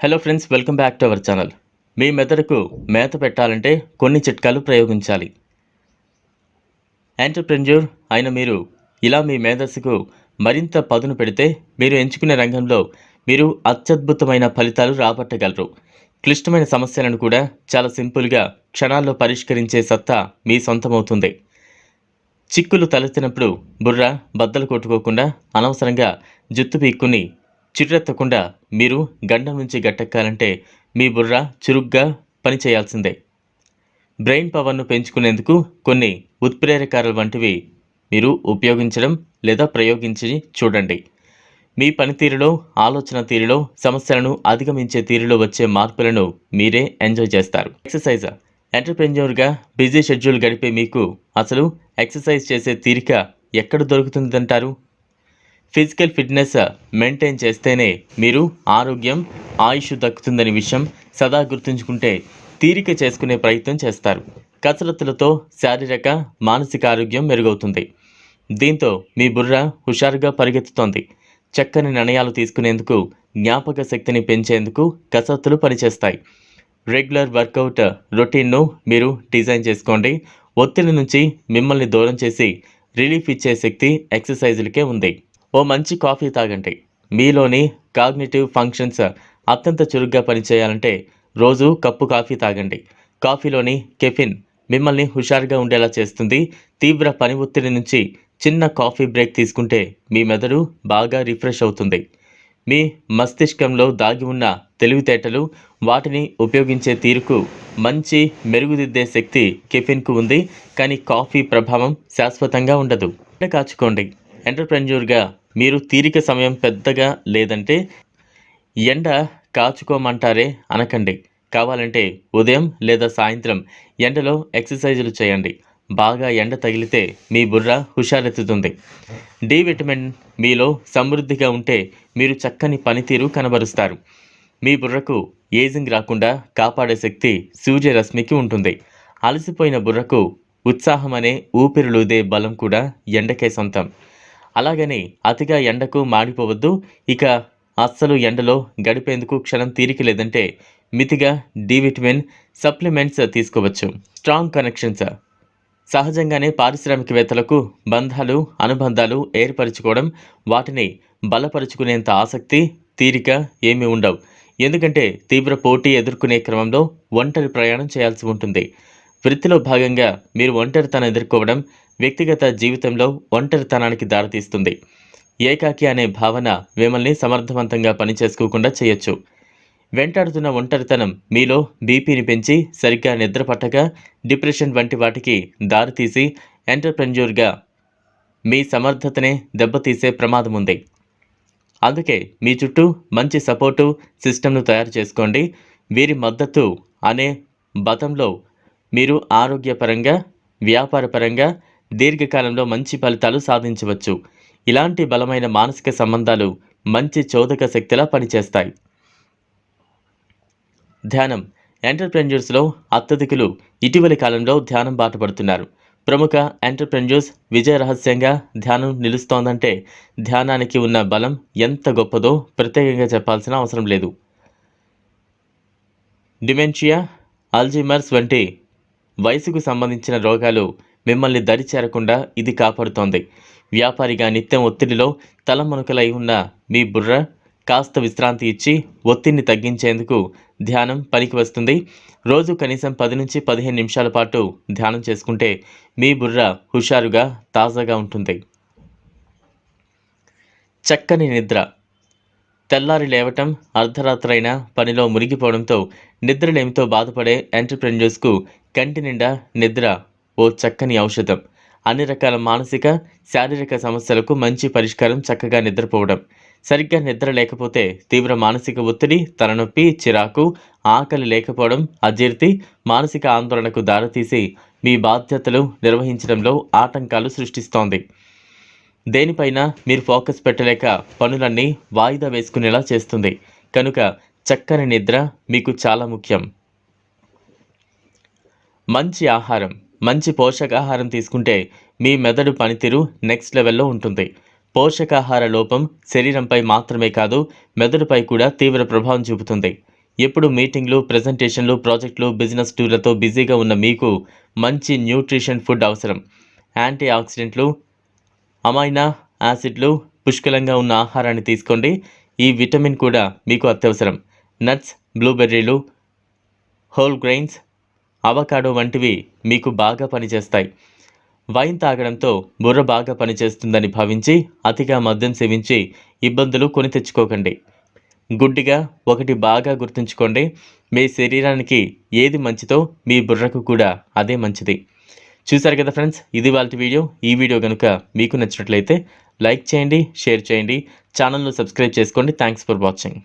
Hello friends welcome back to our channel మీ మెదడుకు మేత పెట్టాలంటే కొన్ని చిట్కాలు ప్రయోగించాలి. ఎంటర్ప్రెన్యూర్ అయిన మీరు ఇలా మీ మేధస్సుకు మరింత పదును పెడితే మీరు ఎంచుకునే రంగంలో మీరు అత్యద్భుతమైన ఫలితాలు రాబట్టగలరు. క్లిష్టమైన సమస్యలను కూడా చాలా సింపుల్గా క్షణాల్లో పరిష్కరించే సత్తా మీ సొంతమవుతుంది. చిక్కులు తలెత్తినప్పుడు బుర్ర బద్దలు కొట్టుకోకుండా అనవసరంగా జుత్తు పీక్కుని చిరెత్తకుండా మీరు గండం నుంచి గట్టెక్కాలంటే మీ బుర్ర చురుగ్గా పనిచేయాల్సిందే. బ్రెయిన్ పవర్ను పెంచుకునేందుకు కొన్ని ఉత్ప్రేరకాలు వంటివి మీరు ఉపయోగించడం లేదా ప్రయోగించి చూడండి. మీ పనితీరులో ఆలోచన తీరులో సమస్యలను అధిగమించే తీరులో వచ్చే మార్పులను మీరే ఎంజాయ్ చేస్తారు. ఎక్సర్సైజ్ ఎంటర్ప్రెన్యూర్గా బిజీ షెడ్యూల్ గడిపే మీకు అసలు ఎక్సర్సైజ్ చేసే తీరిక ఎక్కడ దొరుకుతుందంటారు? ఫిజికల్ ఫిట్నెస్ మెయింటైన్ చేస్తేనే మీరు ఆరోగ్యం ఆయుష్ దక్కుతుందనే విషయం సదా గుర్తుంచుకుంటే తీరిక చేసుకునే ప్రయత్నం చేస్తారు. కసరత్తులతో శారీరక మానసిక ఆరోగ్యం మెరుగవుతుంది. దీంతో మీ బుర్ర హుషారుగా పరిగెత్తుతోంది. చక్కని నిర్ణయాలు తీసుకునేందుకు జ్ఞాపక శక్తిని పెంచేందుకు కసరత్తులు పనిచేస్తాయి. రెగ్యులర్ వర్కౌట్ రొటీన్ను మీరు డిజైన్ చేసుకోండి. ఒత్తిడి నుంచి మిమ్మల్ని దూరం చేసి రిలీఫ్ ఇచ్చే శక్తి ఎక్సర్సైజులకే ఉంది. ఓ మంచి కాఫీ తాగండి మీలోని కాగ్నిటివ్ ఫంక్షన్స్ అత్యంత చురుగ్గా పనిచేయాలంటే రోజు కప్పు కాఫీ తాగండి. కాఫీలోని కెఫిన్ మిమ్మల్ని హుషారుగా ఉండేలా చేస్తుంది. తీవ్ర పని ఒత్తిడి నుంచి చిన్న కాఫీ బ్రేక్ తీసుకుంటే మీ మెదడు బాగా రిఫ్రెష్ అవుతుంది. మీ మస్తిష్కంలో దాగి ఉన్న తెలివితేటలు వాటిని ఉపయోగించే తీరుకు మంచి మెరుగుదిద్దే శక్తి కెఫిన్కు ఉంది. కానీ కాఫీ ప్రభావం శాశ్వతంగా ఉండదు. కాచుకోండి. ఎంటర్ప్రెన్యూర్గా మీరు తీరిక సమయం పెద్దగా లేదంటే ఎండ కాచుకోమంటారే అనకండి. కావాలంటే ఉదయం లేదా సాయంత్రం ఎండలో ఎక్సర్సైజులు చేయండి. బాగా ఎండ తగిలితే మీ బుర్ర హుషారెత్తుతుంది. డి విటమిన్ మీలో సమృద్ధిగా ఉంటే మీరు చక్కని పనితీరు కనబరుస్తారు. మీ బుర్రకు ఏజింగ్ రాకుండా కాపాడే శక్తి సూర్యరశ్మికి ఉంటుంది. అలసిపోయిన బుర్రకు ఉత్సాహం అనే ఊపిరిలుదే బలం కూడా ఎండకే సొంతం. అలాగని అతిగా ఎండకు మాడిపోవద్దు. ఇక అస్సలు ఎండలో గడిపేందుకు క్షణం తీరిక లేదంటే మితిగా డి విటమిన్ సప్లిమెంట్స్ తీసుకోవచ్చు. Strong connections. సహజంగానే పారిశ్రామికవేత్తలకు బంధాలు అనుబంధాలు ఏర్పరచుకోవడం వాటిని బలపరుచుకునేంత ఆసక్తి తీరిక ఏమీ ఉండవు. ఎందుకంటే తీవ్ర పోటీ ఎదుర్కొనే క్రమంలో ఒంటరి ప్రయాణం చేయాల్సి ఉంటుంది. వృత్తిలో భాగంగా మీరు ఒంటరితనం ఎదుర్కోవడం వ్యక్తిగత జీవితంలో ఒంటరితనానికి దారితీస్తుంది. ఏకాకి అనే భావన మిమ్మల్ని సమర్థవంతంగా పనిచేసుకోకుండా చేయొచ్చు. వెంటాడుతున్న ఒంటరితనం మీలో బీపీని పెంచి సరిగ్గా నిద్రపట్టక డిప్రెషన్ వంటి వాటికి దారితీసి ఎంటర్ప్రెన్యూర్గా మీ సమర్థతనే దెబ్బతీసే ప్రమాదం ఉంది. అందుకే మీ చుట్టూ మంచి సపోర్టు సిస్టమ్ను తయారు చేసుకోండి. వీరి మద్దతు అనే బతంలో మీరు ఆరోగ్యపరంగా వ్యాపారపరంగా దీర్ఘకాలంలో మంచి ఫలితాలు సాధించవచ్చు. ఇలాంటి బలమైన మానసిక సంబంధాలు మంచి చోదక శక్తిలా పనిచేస్తాయి. ధ్యానం. ఎంటర్ప్రెన్యూర్స్లో అత్యధికులు ఇటీవలి కాలంలో ధ్యానం బాటపడుతున్నారు. ప్రముఖ ఎంటర్ప్రెన్యూర్స్ విజయ రహస్యంగా ధ్యానం నిలుస్తోందంటే ధ్యానానికి ఉన్న బలం ఎంత గొప్పదో ప్రత్యేకంగా చెప్పాల్సిన అవసరం లేదు. డిమెన్షియా అల్జీమర్స్ వంటి వయసుకు సంబంధించిన రోగాలు మిమ్మల్ని దరి చేరకుండా ఇది కాపాడుతోంది. వ్యాపారిగా నిత్యం ఒత్తిడిలో తలమునకలై ఉన్న మీ బుర్ర కాస్త విశ్రాంతి ఇచ్చి ఒత్తిడిని తగ్గించేందుకు ధ్యానం పనికి వస్తుంది. రోజు కనీసం పది నుంచి పదిహేను నిమిషాల పాటు ధ్యానం చేసుకుంటే మీ బుర్ర హుషారుగా తాజాగా ఉంటుంది. చక్కని నిద్ర. తెల్లారి లేవటం అర్ధరాత్రైన పనిలో మునిగిపోవడంతో నిద్రలేమితో బాధపడే ఎంటర్ప్రెన్యూర్స్కు కంటి నిండా నిద్ర ఓ చక్కని ఔషధం. అన్ని రకాల మానసిక శారీరక సమస్యలకు మంచి పరిష్కారం చక్కగా నిద్రపోవడం. సరిగ్గా నిద్ర లేకపోతే తీవ్ర మానసిక ఒత్తిడి తలనొప్పి చిరాకు ఆకలి లేకపోవడం అజీర్తి మానసిక ఆందోళనకు దారితీసి మీ బాధ్యతలు నిర్వహించడంలో ఆటంకాలు సృష్టిస్తోంది. దేనిపైన మీరు ఫోకస్ పెట్టలేక పనులన్నీ వాయిదా వేసుకునేలా చేస్తుంది. కనుక చక్కని నిద్ర మీకు చాలా ముఖ్యం. మంచి ఆహారం. మంచి పోషకాహారం తీసుకుంటే మీ మెదడు పనితీరు నెక్స్ట్ లెవెల్లో ఉంటుంది. పోషకాహార లోపం శరీరంపై మాత్రమే కాదు మెదడుపై కూడా తీవ్ర ప్రభావం చూపుతుంది. ఎప్పుడు మీటింగ్లు ప్రజెంటేషన్లు ప్రాజెక్టులు బిజినెస్ టూర్లతో బిజీగా ఉన్న మీకు మంచి న్యూట్రిషన్ ఫుడ్ అవసరం. యాంటీ ఆక్సిడెంట్లు అమైనా యాసిడ్లు పుష్కలంగా ఉన్న ఆహారాన్ని తీసుకోండి. ఈ విటమిన్ కూడా మీకు అత్యవసరం. నట్స్ బ్లూబెర్రీలు హోల్ గ్రెయిన్స్ అవకాడో వంటివి మీకు బాగా పనిచేస్తాయి. వైన్ తాగడంతో బుర్ర బాగా పనిచేస్తుందని భావించి అతిగా మద్యం సేవించి ఇబ్బందులు కొని తెచ్చుకోకండి. గుడ్డిగా ఒకటి బాగా గుర్తుంచుకోండి. మీ శరీరానికి ఏది మంచిదో మీ బుర్రకు కూడా అదే మంచిది. చూసారు కదా ఫ్రెండ్స్ ఇది వాళ్ళ వీడియో. ఈ వీడియో కనుక మీకు నచ్చినట్లయితే లైక్ చేయండి షేర్ చేయండి. ఛానల్ను సబ్స్క్రైబ్ చేసుకోండి. Thanks for watching.